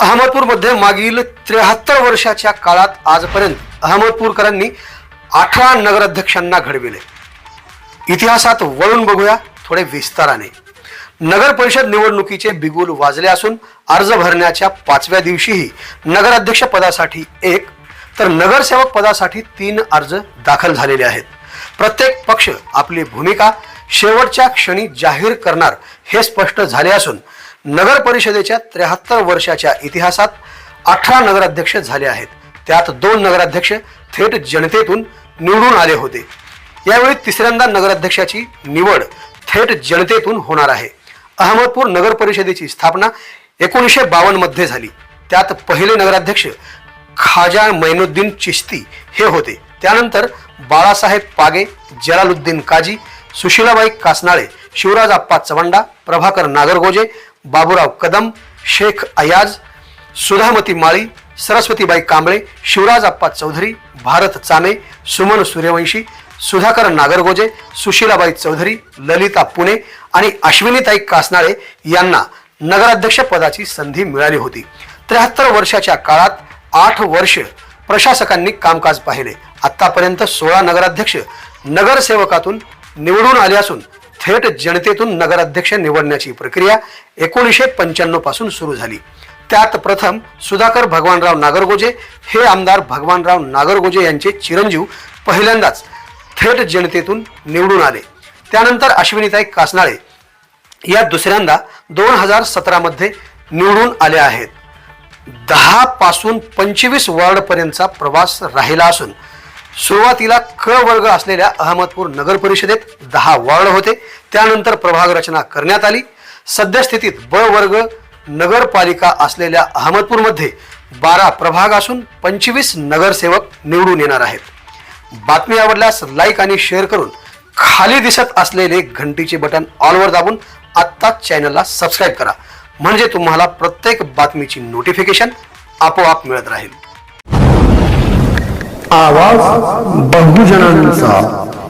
अहमदपूरमध्ये मागील त्र्याहत्तर वर्षाच्या काळात आजपर्यंत अहमदपूरकरांनी अठरा नगराध्यक्षांना घडविले. इतिहासात वळून बघूया थोडे विस्ताराने. नगर परिषद निवडणुकीचे बिगुल वाजले असून अर्ज भरण्याच्या पाचव्या दिवशीही नगराध्यक्ष पदासाठी एक तर नगरसेवक पदासाठी तीन अर्ज दाखल झालेले आहेत. प्रत्येक पक्ष आपली भूमिका शेवटच्या क्षणी जाहीर करणार हे स्पष्ट झाले असून नगर परिषदेच्या त्र्याहत्तर वर्षाच्या इतिहासात अठरा नगराध्यक्ष झाले आहेत. त्यात दोन नगराध्यक्ष थेट जनतेतून निवडून आले होते. यावेळी तिसऱ्यांदा नगराध्यक्षाची निवड थेट जनतेतून होणार आहे. अहमदपूर नगर परिषदेची स्थापना एकोणीसशे बावन्नमध्ये झाली. त्यात पहिले नगराध्यक्ष खाजा मैनुद्दीन चिश्ती हे होते. त्यानंतर बाळासाहेब पागे जलालुद्दीन काजी सुशीलाबाई कासनाळे शिवराज आप्पा चवंडा प्रभाकर नागरगोजे बाबूराव कदम शेख अयाज सुधामती माळी सरस्वतीबाई कांबळे शिवराज आप्पा चौधरी भारत चाने सुमन सूर्यवंशी सुधाकर नागरगोजे सुशीलाबाई चौधरी ललिता पुणे आणि अश्विनीताई कासनाळे यांना नगराध्यक्ष पदाची संधी मिळाली होती. त्र्याहत्तर वर्षाच्या काळात आठ वर्ष प्रशासकांनी कामकाज पाहिले. आतापर्यंत सोळा नगराध्यक्ष नगरसेवकातून निवडून आले असून थेट जनतेतून नगराध्यक्ष निवडण्याची प्रक्रिया एकोणीसशे पंच्याण्णवपासून सुरू झाली. त्यात प्रथम सुधाकर भगवानराव नागरगोजे हे आमदार भगवानराव नागरगोजे यांचे चिरंजीव पहिल्यांदाच थेट जनतेतून निवडून आले. त्यानंतर अश्विनीताई कासनाळे या दुसऱ्यांदा दोन हजार सतरामध्ये निवडून आले आहेत. दहा पासून पंचवीस वॉर्डपर्यंतचा प्रवास राहिला असून सुरुवातीला क वर्ग असलेल्या अहमदपूर नगर परिषदेत दहा वॉर्ड होते. त्यानंतर प्रभाग रचना करण्यात आली. सद्यस्थितीत ब वर्ग नगरपालिका असलेल्या अहमदपूरमध्ये बारा प्रभाग असून पंचवीस नगरसेवक निवडून येणार आहेत. बातमी आवडल्यास लाईक आणि शेअर करून खाली दिसत असलेले घंटीचे बटन ऑलवर दाबून आत्ताच चॅनलला सबस्क्राईब करा. म्हणजे तुम्हाला प्रत्येक बातमीची नोटिफिकेशन आपोआप मिळत राहील. आवाज बहुजनांचा.